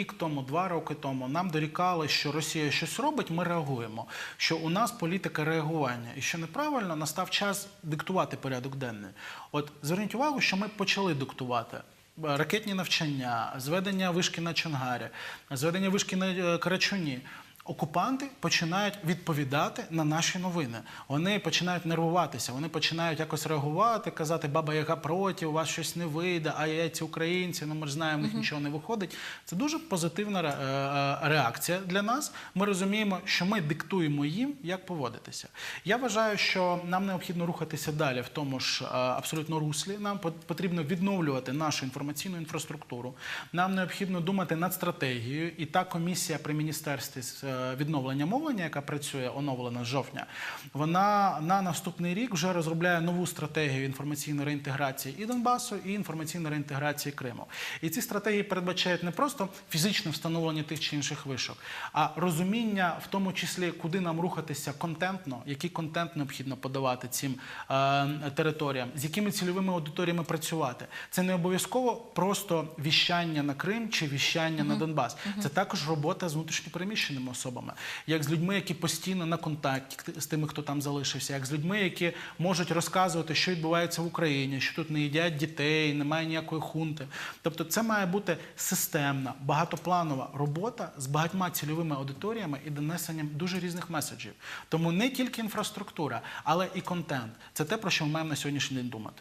рік тому, два роки тому нам дорікали, що Росія щось робить, ми реагуємо. Що у нас політика реагування, і що неправильно настав час диктувати порядок денний. От зверніть увагу, що ми почали диктувати. Ракетні навчання, зведення вишки на Чангарі, зведення вишки на е, Карачуні. Окупанти починають відповідати на наші новини. Вони починають нервуватися, вони починають якось реагувати, казати Баба Яга проти, у вас щось не вийде, а я ці українці, ну ми ж знаємо, них нічого не виходить. Це дуже позитивна е, е, реакція для нас. Ми розуміємо, що ми диктуємо їм, як поводитися. Я вважаю, що нам необхідно рухатися далі в тому ж е, абсолютно руслі. Нам потрібно відновлювати нашу інформаційну інфраструктуру. Нам необхідно думати над стратегією. І та комісія при міністерстві з відновлення мовлення, яка працює оновлена з жовтня, вона на наступний рік вже розробляє нову стратегію інформаційної реінтеграції і Донбасу, і інформаційної реінтеграції Криму. І ці стратегії передбачають не просто фізичне встановлення тих чи інших вишок, а розуміння, в тому числі, куди нам рухатися контентно, який контент необхідно подавати цим е, територіям, з якими цільовими аудиторіями працювати. Це не обов'язково просто віщання на Крим чи віщання на Донбас. Це також робота з внутрішньопереміщеними особами, як з людьми, які постійно на контакті з тими, хто там залишився, як з людьми, які можуть розказувати, що відбувається в Україні, що тут не їдять дітей, немає ніякої хунти. Тобто, це має бути системна, багатопланова робота з багатьма цільовими аудиторіями і донесенням дуже різних меседжів. Тому не тільки інфраструктура, але і контент. Це те, про що ми маємо на сьогоднішній день думати.